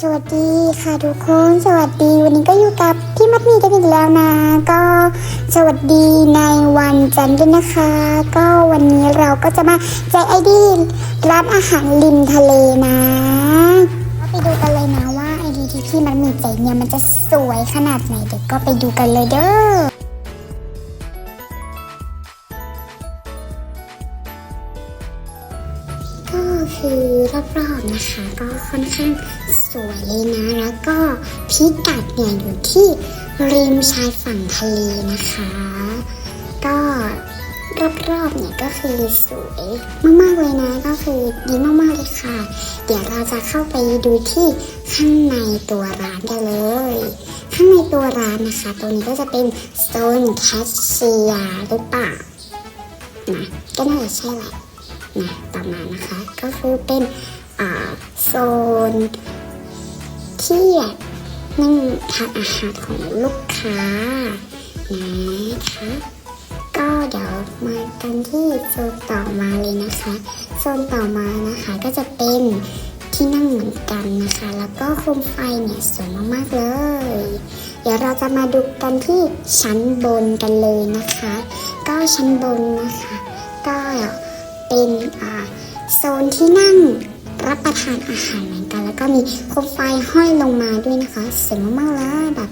สวัสดีค่ะทุกคน สวัสดีวันนี้ก็อยู่กับพี่มัดมีกันอีกแล้วนะ ก็สวัสดีในวันจันทร์ด้วยนะคะ ก็วันนี้เราก็จะมาแจกไอดีร้านอาหารริมทะเลนะก็ไปดูกันเลยนะว่าไอดีที่พี่มัดมีแจกเนี่ยมันจะสวยขนาดไหนเดี๋ยวก็ไปดูกันเลยเด้อ ก็คือรอบๆนะคะ ก็ค่อนข้างสวยเลยนะ แล้วก็พิกัดเนี่ยอยู่ที่ริมชายฝั่งทะเลนะคะ ก็รอบๆเนี่ยก็คือสวยมากๆเลยนะ ก็คือดีมากๆเลยค่ะ เดี๋ยวเราจะเข้าไปดูที่ข้างในตัวร้านกันเลย ข้างในตัวร้านนะคะ ตรงนี้ก็จะเป็นโซนแคชเชียร์หรือเปล่านะก็น่าจะใช่แหละ นะต่อมานะคะ ก็คือเป็นโซนที่นั่งทานอาหารของลูกค้านะคะก็เดี๋ยวมากันที่โซนต่อมาเลยนะคะ โซนต่อมานะคะก็จะเป็นที่นั่งเหมือนกันนะคะ แล้วก็โคมไฟเนี่ยสวยมากๆเลย เดี๋ยวเราจะมาดูกันที่ชั้นบนกันเลยนะคะ ก็ชั้นบนนะคะ ก็ เป็นโซนที่นั่งรับประทานอาหารเหมือนกัน แล้วก็มีโคมไฟห้อยลงมาด้วยนะคะสวยมากๆเลยแบบ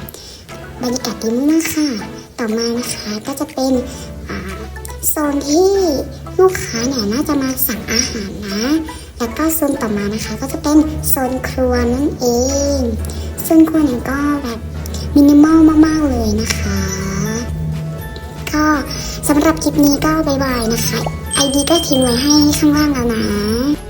บรรยากาศดีมากๆค่ะ ต่อมานะคะก็จะเป็นโซนที่ลูกค้าเนี่ยน่าจะมาสั่งอาหารนะ แล้วก็โซนต่อมานะคะ ก็จะเป็นโซนครัวนั่นเองโซนครัวเนี่ยก็แบบมินิมอลมากๆเลยนะคะ ก็สำหรับคลิปนี้ก็บายบายนะคะ ไอดีก็ทิ้งไว้ให้ข้างล่างแล้วนะ